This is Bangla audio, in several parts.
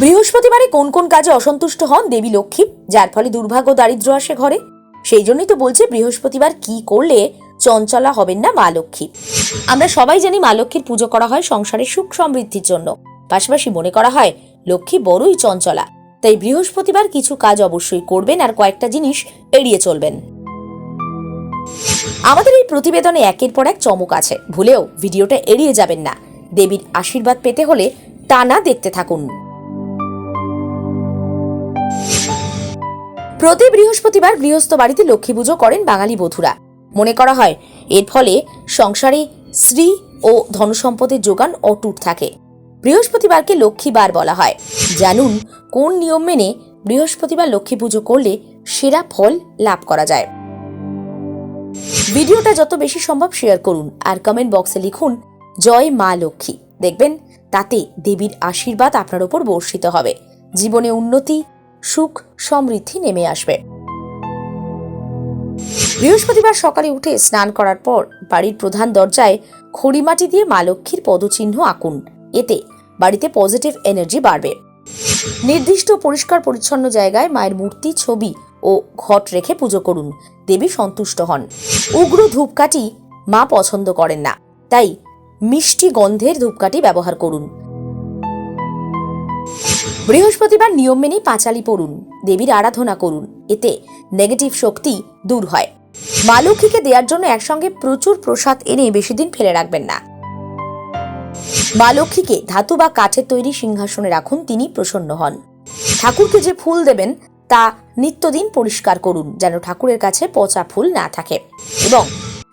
বৃহস্পতিবারে কোন কোন কাজে অসন্তুষ্ট হন দেবী লক্ষ্মী, যার ফলে দুর্ভাগ্য দারিদ্র আসে ঘরে? সেই জন্যই তো বলছে বৃহস্পতিবার কি করলে চঞ্চলা হবেন না মা লক্ষ্মী। আমরা সবাই জানি মা লক্ষ্মীর পুজো করা হয় সংসারের সুখ সমৃদ্ধির জন্য। পাশাপাশি মনে করা হয় লক্ষ্মী বড়ই চঞ্চলা। তাই বৃহস্পতিবার কিছু কাজ অবশ্যই করবেন আর কয়েকটা জিনিস এড়িয়ে চলবেন। আমাদের এই প্রতিবেদনে একের পর এক চমক আছে। ভুলেও ভিডিওটা এড়িয়ে যাবেন না। দেবীর আশীর্বাদ পেতে হলে টানা দেখতে থাকুন। প্রতি বৃহস্পতিবার গৃহস্থ বাড়িতে লক্ষ্মী পুজো করেন বাঙালি বধূরা। মনে করা হয়, এর ফলে সংসারে শ্রী ও ধনসম্পদের যোগান অটুট থাকে। বৃহস্পতিবারকে লক্ষ্মীবার বলা হয়। জানুন, কোন নিয়ম মেনে বৃহস্পতিবার লক্ষ্মী পুজো করলে সেরা ফল লাভ করা যায়। ভিডিওটা যত বেশি সম্ভব শেয়ার করুন আর কমেন্ট বক্সে লিখুন, জয় মা লক্ষ্মী। দেখবেন, তাতে দেবীর আশীর্বাদ আপনার ওপর বর্ষিত হবে। জীবনে উন্নতি সুখ সমৃদ্ধি নেমে আসবে। বৃহস্পতিবার সকালে উঠে স্নান করার পর বাড়ির প্রধান দরজায় খড়িমাটি দিয়ে মা লক্ষ্মীর পদচিহ্ন আঁকুন। এতে বাড়িতে পজিটিভ এনার্জি বাড়বে। নির্দিষ্ট পরিষ্কার পরিচ্ছন্ন জায়গায় মায়ের মূর্তি, ছবি ও ঘট রেখে পুজো করুন। দেবী সন্তুষ্ট হন। উগ্র ধূপকাঠি মা পছন্দ করেন না, তাই মিষ্টি গন্ধের ধূপকাঠি ব্যবহার করুন। বৃহস্পতিবার নিয়ম মেনে পাঁচালি পড়ুন, দেবীর আরাধনা করুন, এতে নেগেটিভ শক্তি দূর হয়। মা লক্ষ্মীকে দেওয়ার জন্য একসঙ্গে প্রচুর প্রসাদ এনে বেশি দিন ফেলে রাখবেন না। মা লক্ষ্মীকে ধাতু বা কাঠের তৈরি সিংহাসনে রাখুন, তিনি প্রসন্ন হন। ঠাকুরকে যে ফুল দেবেন, তা নিত্যদিন পরিষ্কার করুন, যেন ঠাকুরের কাছে পচা ফুল না থাকে। এবং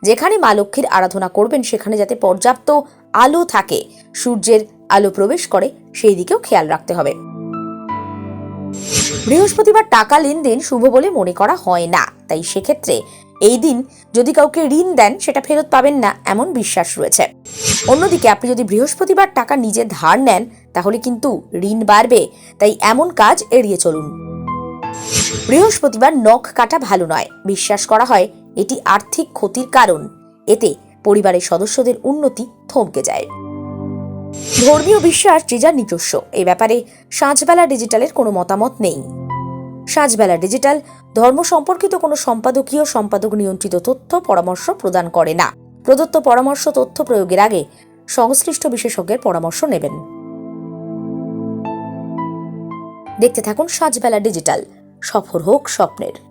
যেখানে মা লক্ষ্মীর আরাধনা করবেন, সেখানে যাতে পর্যাপ্ত আলো থাকে, সূর্যের আলো প্রবেশ করে, সেই দিকেও খেয়াল রাখতে হবে। বৃহস্পতিবার টাকা লেনদেন শুভ বলে মনে করা হয় না। তাই সেক্ষেত্রে এই দিন যদি কাউকে ঋণ দেন, সেটা ফেরত পাবেন না, এমন বিশ্বাস রয়েছে। অন্যদিকে আপনি যদি বৃহস্পতিবার টাকা নিজে ধার নেন, তাহলে কিন্তু ঋণ বাড়বে। তাই এমন কাজ এড়িয়ে চলুন। বৃহস্পতিবার নখ কাটা ভালো নয়। বিশ্বাস করা হয়, এটি আর্থিক ক্ষতির কারণ। এতে পরিবারের সদস্যদের উন্নতি থমকে যায়। ধর্মীয় বিশ্বাস যে যার নিজস্ব। এই ব্যাপারে সাঁঝবেলা ডিজিটালের কোনো মতামত নেই। সাঁঝবেলা ডিজিটাল ধর্ম সম্পর্কিত কোনো সম্পাদকীয়, সম্পাদক নিয়ন্ত্রিত তথ্য, পরামর্শ প্রদান করে না। প্রদত্ত পরামর্শ তথ্য প্রয়োগের আগে সংশ্লিষ্ট বিশেষজ্ঞের পরামর্শ নেবেন। দেখতে থাকুন সাঁঝবেলা ডিজিটাল। সফর হোক স্বপ্নের।